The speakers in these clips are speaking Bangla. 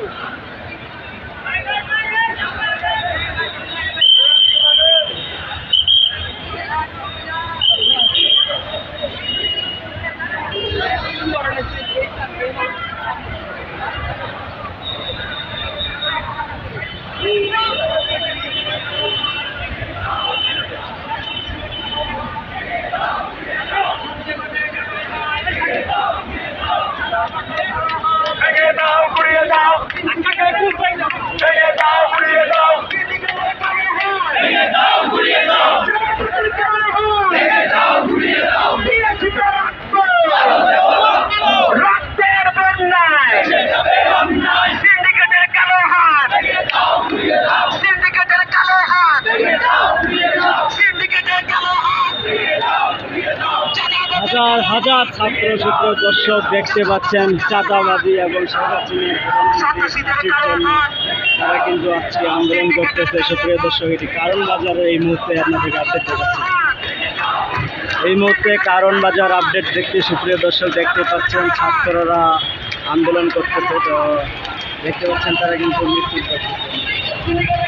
Thank you. হাজার হাজার ছাত্র ছাত্র দর্শক দেখতে পাচ্ছেন চাঁদাবাদী এবং তারা কিন্তু আজকে আন্দোলন করতেছে। সুপ্রিয় দর্শক, এটি কারণ বাজারে এই মুহূর্তে আপনাদের আপডেট দেখাচ্ছে এই মুহূর্তে কারণ বাজার আপডেট দেখতে সুপ্রিয় দর্শক দেখতে পাচ্ছেন, ছাত্ররা আন্দোলন করতেছে। তো দেখতে পাচ্ছেন, তারা কিন্তু মিছিল করতেছে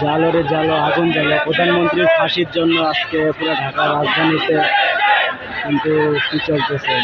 জালো রে জালো, আগুন জ্বালো। প্রধানমন্ত্রীর ফাঁসির জন্য আজকে পুরো ঢাকা রাজধানীতে কিন্তু কি চলতেছে?